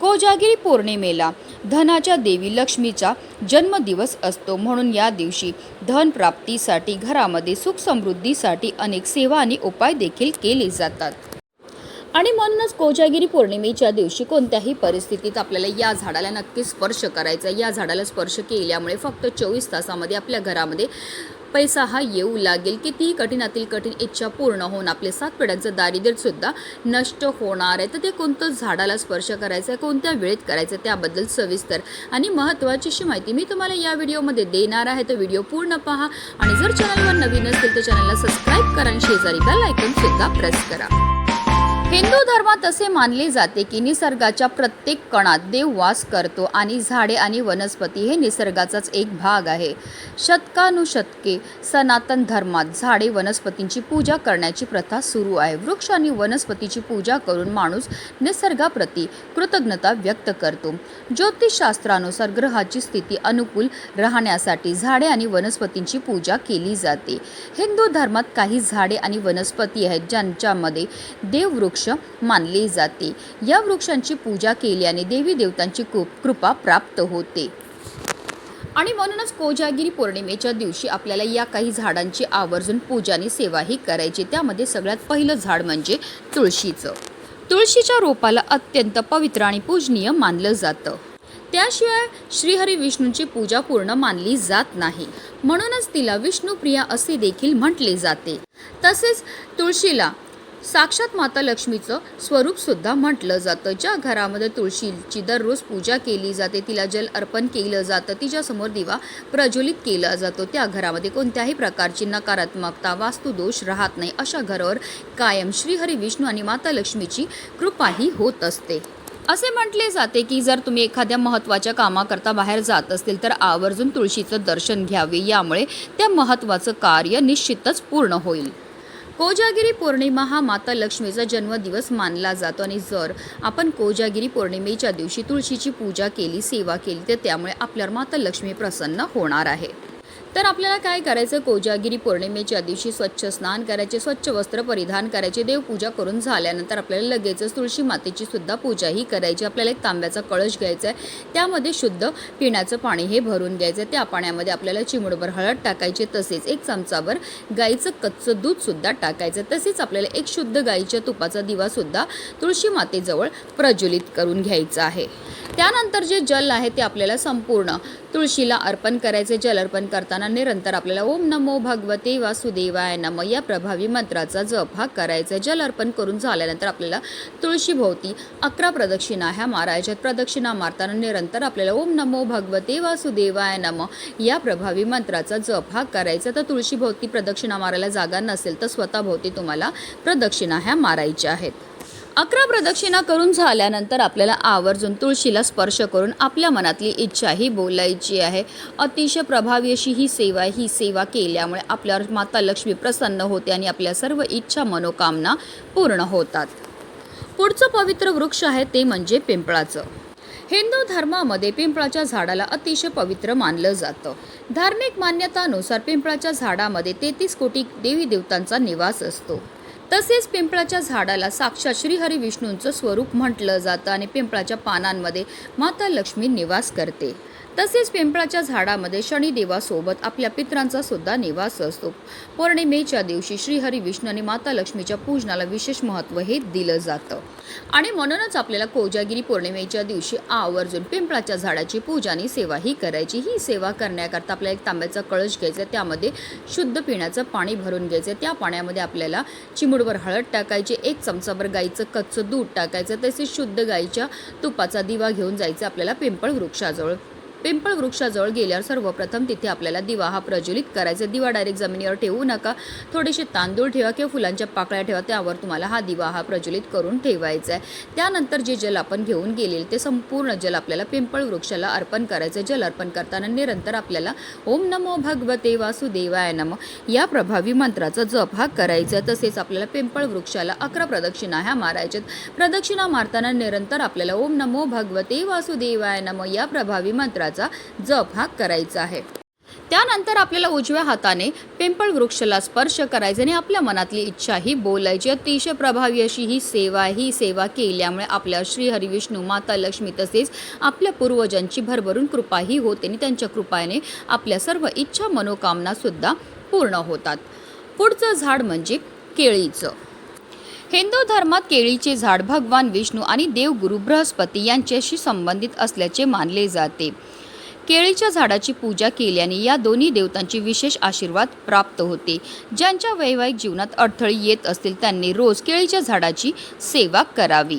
कोजागिरी पौर्णिमेला धनाच्या देवी लक्ष्मीचा जन्मदिवस असतो. म्हणून या दिवशी धन प्राप्तीसाठी घरामध्ये सुख समृद्धीसाठी अनेक सेवा आणि उपाय देखील केले जातात. आणि म्हणूनच कोजागिरी पौर्णिमेच्या दिवशी कोणत्याही परिस्थितीत आपल्याला या झाडाला नक्की स्पर्श करायचा या झाडाला स्पर्श केल्यामुळे फक्त चोवीस तासामध्ये आपल्या घरामध्ये पैसा हा येऊ लागेल. कितीही कठीणातील कठीण इच्छा पूर्ण होऊन आपले सात पिढ्यांचं दारिद्र्यसुद्धा नष्ट होणार आहे. तर ते कोणतं झाडाला स्पर्श करायचं आहे कोणत्या वेळेत करायचं आहे त्याबद्दल सविस्तर आणि महत्त्वाची अशी माहिती मी तुम्हाला या व्हिडिओमध्ये देणार आहे. तर व्हिडिओ पूर्ण पहा आणि जर चॅनलवर नवीन असेल तर चॅनलला सबस्क्राईब करा आणि शेजारी बेल आयकॉन सुद्धा प्रेस करा. हिंदू धर्मात असे मानले जाते की निसर्गाच्या प्रत्येक कणात देव वास करतो आणि झाडे आणि वनस्पती हे निसर्गाचाच एक भाग आहे. शतकानुशतके सनातन धर्मात झाडे वनस्पतींची पूजा करण्याची प्रथा सुरू आहे. वृक्ष आणि वनस्पतीची पूजा करून माणूस निसर्गाप्रती कृतज्ञता व्यक्त करतो. ज्योतिषशास्त्रानुसार ग्रहाची स्थिती अनुकूल राहण्यासाठी झाडे आणि वनस्पतींची पूजा केली जाते. हिंदू धर्मात काही झाडे आणि वनस्पती आहेत ज्यांच्यामध्ये देववृक्ष मानले जाते. या वृक्षांची पूजा केल्याने देवी देवतांची कृप- कृपा प्राप्त होते. आणि म्हणूनच कोजागिरी पौर्णिमेच्या दिवशी आपल्याला या काही झाडांची आवर्जून पूजाने सेवाही करायची. त्यामध्ये सगळ्यात पहिलं झाड म्हणजे तुळशीचं. तुळशीच्या रोपाला अत्यंत पवित्र आणि पूजनीय मानलं जातं. त्याशिवाय श्रीहरी विष्णूंची पूजा पूर्ण मानली जात नाही. म्हणूनच तिला विष्णुप्रिया असे देखील म्हटले जाते. तसेच तुळशीला साक्षात माता लक्ष्मीचं स्वरूप सुद्धा म्हटलं जातं. ज्या घरामध्ये तुळशीची दररोज पूजा केली जाते तिला जल अर्पण केलं जातं तिच्यासमोर दिवा प्रज्वलित केला जातो. त्या घरामध्ये कोणत्याही प्रकारची नकारात्मकता वास्तुदोष राहत नाही. अशा घरावर कायम श्रीहरी विष्णू आणि माता लक्ष्मीची कृपाही होत असते. असे म्हटले जाते की जर तुम्ही एखाद्या महत्त्वाच्या कामाकरता बाहेर जात असतील तर आवर्जून तुळशीचं दर्शन घ्यावे. यामुळे त्या महत्त्वाचं कार्य निश्चितच पूर्ण होईल. कोजागिरी पौर्णिमा हा माता लक्ष्मीचा जन्मदिवस मानला जातो आणि जर आपण कोजागिरी पौर्णिमेच्या दिवशी तुळशीची पूजा केली सेवा केली तर त्यामुळे आपल्यावर माता लक्ष्मी प्रसन्न होणार आहे. तर आपल्याला काय करायचं? कोजागिरी पौर्णिमेच्या दिवशी स्वच्छ स्नान करायचे स्वच्छ वस्त्र परिधान करायचे देवपूजा करून झाल्यानंतर आपल्याला लगेचच तुळशी मातेची सुद्धा पूजाही करायची. आपल्याला एक तांब्याचा कळश घ्यायचा आहे. त्यामध्ये शुद्ध पिण्याचं पाणी हे भरून घ्यायचं आहे. त्या पाण्यामध्ये आपल्याला चिमुडभर हळद टाकायचे तसेच एक चमचाभर गाईचं कच्चं दूधसुद्धा टाकायचं तसेच आपल्याला एक शुद्ध गाईच्या तुपाचा दिवासुद्धा तुळशी मातेजवळ प्रज्वलित करून घ्यायचा आहे. त्यानंतर जे जल आहे ते आपल्याला संपूर्ण तुळशीला अर्पण करायचे जल अर्पण करताना निरंतर आपल्याला ओम नमो भगवते वासुदेवाय नम या प्रभावी मंत्राचा जप हा करायचा. जल अर्पण करून झाल्यानंतर आपल्याला तुळशीभोवती अकरा प्रदक्षिणा ह्या मारायच्यात प्रदक्षिणा मारताना निरंतर आपल्याला ओम नमो भगवते वासुदेवाय नम या प्रभावी मंत्राचा जप हा करायचा. तर तुळशीभोवती प्रदक्षिणा मारायला जागा नसेल तर स्वतःभोवती तुम्हाला प्रदक्षिणा ह्या मारायच्या आहेत. अकरा प्रदक्षिणा करून झाल्यानंतर आपल्याला आवर्जून तुळशीला स्पर्श करून आपल्या मनातली इच्छा ही बोलायची आहे. अतिशय प्रभावी अशी ही सेवा ही सेवा केल्यामुळे आपल्यावर माता लक्ष्मी प्रसन्न होते आणि आपल्या सर्व इच्छा मनोकामना पूर्ण होतात. पुढचं पवित्र वृक्ष आहे ते म्हणजे पिंपळाचं. हिंदू धर्मामध्ये पिंपळाच्या झाडाला अतिशय पवित्र मानलं जातं. धार्मिक मान्यतानुसार पिंपळाच्या झाडामध्ये तेहतीस कोटी देवी देवतांचा निवास असतो. तसेच पिंपळाच्या झाडाला साक्षात श्रीहरी विष्णूंचं स्वरूप म्हटलं जातं आणि पिंपळाच्या पानांमध्ये माता लक्ष्मी निवास करते. तसेच पिंपळाच्या झाडामध्ये शनिदेवासोबत आपल्या पित्रांचा सुद्धा निवास असतो. पौर्णिमेच्या दिवशी श्रीहरी विष्णू आणि माता लक्ष्मीच्या पूजनाला विशेष महत्त्व हे दिलं जातं. आणि म्हणूनच आपल्याला कोजागिरी पौर्णिमेच्या दिवशी आवर्जून पिंपळाच्या झाडाची पूजा आणि सेवा ही करायची. ही सेवा करण्याकरता आपल्याला एक तांब्याचा कळश घ्यायचा त्यामध्ये शुद्ध पिण्याचं पाणी भरून घ्यायचं त्या पाण्यामध्ये आपल्याला चिम चिमुडभर हळद टाकायची एक चमचाभर गाईचं कच्चं दूध टाकायचं तसेच शुद्ध गाईच्या तुपाचा दिवा घेऊन जायचं आपल्याला पिंपळ वृक्षाजवळ. पिंपळ वृक्षाजवळ गेल्यावर सर्वप्रथम तिथे आपल्याला दिवा हा प्रज्वलित करायचा. दिवा डायरेक्ट जमिनीवर ठेवू नका. थोडेसे तांदूळ ठेवा किंवा फुलांच्या पाकळ्या ठेवा त्यावर तुम्हाला हा दिवा हा प्रज्वलित करून ठेवायचा आहे त्यानंतर जे जल आपण घेऊन गेलेले ते संपूर्ण जल आपल्याला पिंपळ वृक्षाला अर्पण करायचं जल अर्पण करताना निरंतर आपल्याला ओम नमो भगवते वासुदेवाय नम या प्रभावी मंत्राचा जप हा करायचा. तसेच आपल्याला पिंपळ वृक्षाला अकरा प्रदक्षिणा ह्या मारायच्यात. प्रदक्षिणा मारताना निरंतर आपल्याला ओम नमो भगवते वासुदेवाय नम या प्रभावी मंत्राचा जप हा करायचा आहे. त्यानंतर आपल्याला उजव्या हाताने पिंपळ वृक्षाला स्पर्श करायचा आणि आपल्या मनातली इच्छा ही बोलायची. अतिशय प्रभावी अशी ही सेवा ही सेवा केल्यामुळे आपल्या श्री हरिविष्णू माता लक्ष्मी तसेच आपल्या पूर्वजांची भरभरून कृपाही होते आणि त्यांच्या कृपाने आपल्या सर्व इच्छा मनोकामना सुद्धा पूर्ण होतात. पुढचं झाड म्हणजे केळीचं. हिंदू धर्मात केळीचे झाड भगवान विष्णू आणि देवगुरु बृहस्पती यांच्याशी संबंधित असल्याचे मानले जाते. केळीच्या झाडाची पूजा केल्याने या दोन्ही देवतांची विशेष आशीर्वाद प्राप्त होते. ज्यांच्या वैवाहिक जीवनात अडथळे येत असतील त्यांनी रोज केळीच्या झाडाची सेवा करावी.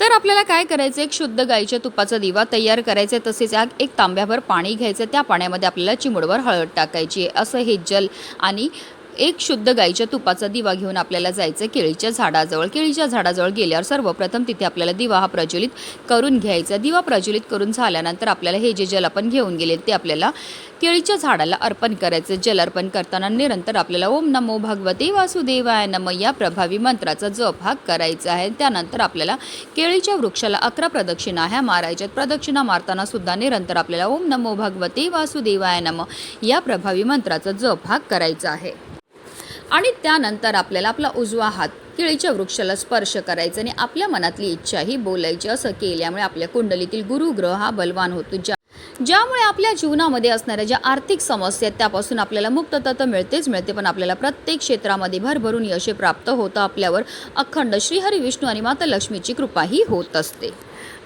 तर आपल्याला काय करायचं? एक शुद्ध गाईच्या तुपाचा दिवा तयार करायचा आहे. तसेच या एक तांब्याभर पाणी घ्यायचं त्या पाण्यामध्ये आपल्याला चिमुडवर हळद टाकायची आहे. असं हे जल आणि एक शुद्ध गाईच्या तुपाचा दिवा घेऊन आपल्याला जायचं केळीच्या झाडाजवळ. केळीच्या झाडाजवळ गेल्यावर सर्वप्रथम तिथे आपल्याला दिवा हा प्रज्वलित करून घ्यायचा. दिवा प्रज्वलित करून झाल्यानंतर आपल्याला हे जे जल आपण घेऊन गेले ते आपल्याला केळीच्या झाडाला अर्पण करायचं. जल अर्पण करताना निरंतर आपल्याला ओम नमो भगवते वासुदेवाय नम या प्रभावी मंत्राचा जप हा करायचा आहे. त्यानंतर आपल्याला केळीच्या वृक्षाला अकरा प्रदक्षिणा ह्या मारायच्यात प्रदक्षिणा मारताना सुद्धा निरंतर आपल्याला ओम नमो भगवते वासुदेवाय नम या प्रभावी मंत्राचा जप हा करायचा आहे. आणि त्यानंतर आपल्याला आपला उजवा हात केळीच्या वृक्षाला स्पर्श करायचा आणि आपल्या मनातली इच्छाही बोलायची असं केल्यामुळे आपल्या कुंडलीतील गुरुग्रह हा बलवान होतो. ज्या ज्यामुळे आपल्या जीवनामध्ये असणाऱ्या ज्या आर्थिक समस्या आहेत त्यापासून आपल्याला मुक्तता तर मिळतेच मिळते. पण आपल्याला प्रत्येक क्षेत्रामध्ये भरभरून यश प्राप्त होतं आपल्यावर. अखंड श्रीहरी विष्णू आणि माता लक्ष्मीची कृपाही होत असते.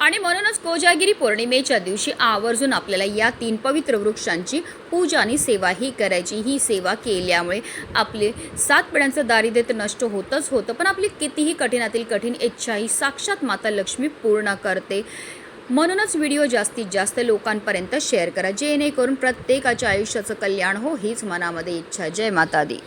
आणि म्हणूनच कोजागिरी पौर्णिमेच्या दिवशी आवर्जून आपल्याला या तीन पवित्र वृक्षांची पूजा आणि सेवा ही करायची. ही सेवा केल्यामुळे आपले सात पिढ्यांचं दारिद्र्य तर नष्ट होतच होतं. पण आपली कितीही कठीणातील कठीण इच्छा ही साक्षात माता लक्ष्मी पूर्ण करते. म्हणूनच व्हिडिओ जास्तीत जास्त लोकांपर्यंत शेअर करा जेणेकरून प्रत्येकाच्या आयुष्याचं कल्याण हो हीच मनामध्ये इच्छा. जय माता दी